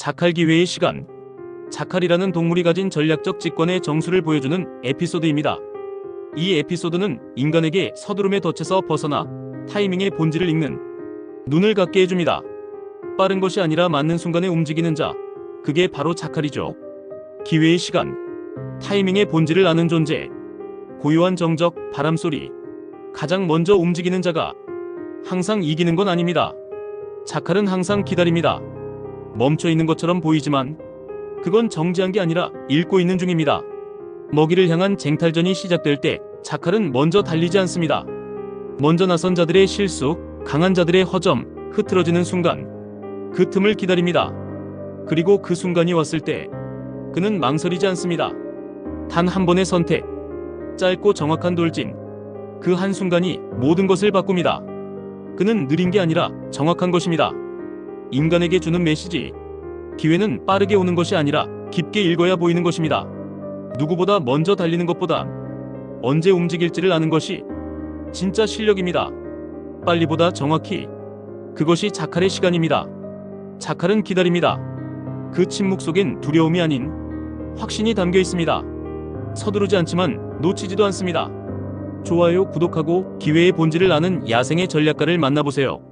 자칼 기회의 시간. 자칼이라는 동물이 가진 전략적 직권의 정수를 보여주는 에피소드입니다. 이 에피소드는 인간에게 서두름에 덫에서 벗어나 타이밍의 본질을 읽는 눈을 갖게 해줍니다. 빠른 것이 아니라 맞는 순간에 움직이는 자. 그게 바로 자칼이죠. 기회의 시간. 타이밍의 본질을 아는 존재. 고요한 정적, 바람소리. 가장 먼저 움직이는 자가 항상 이기는 건 아닙니다. 자칼은 항상 기다립니다. 멈춰 있는 것처럼 보이지만 그건 정지한 게 아니라 읽고 있는 중입니다. 먹이를 향한 쟁탈전이 시작될 때 자칼은 먼저 달리지 않습니다. 먼저 나선 자들의 실수, 강한 자들의 허점, 흐트러지는 순간 그 틈을 기다립니다. 그리고 그 순간이 왔을 때 그는 망설이지 않습니다. 단 한 번의 선택, 짧고 정확한 돌진, 그 한순간이 모든 것을 바꿉니다. 그는 느린 게 아니라 정확한 것입니다. 인간에게 주는 메시지. 기회는 빠르게 오는 것이 아니라 깊게 읽어야 보이는 것입니다. 누구보다 먼저 달리는 것보다 언제 움직일지를 아는 것이 진짜 실력입니다. 빨리보다 정확히. 그것이 자칼의 시간입니다. 자칼은 기다립니다. 그 침묵 속엔 두려움이 아닌 확신이 담겨 있습니다. 서두르지 않지만 놓치지도 않습니다. 좋아요, 구독하고 기회의 본질을 아는 야생의 전략가를 만나보세요.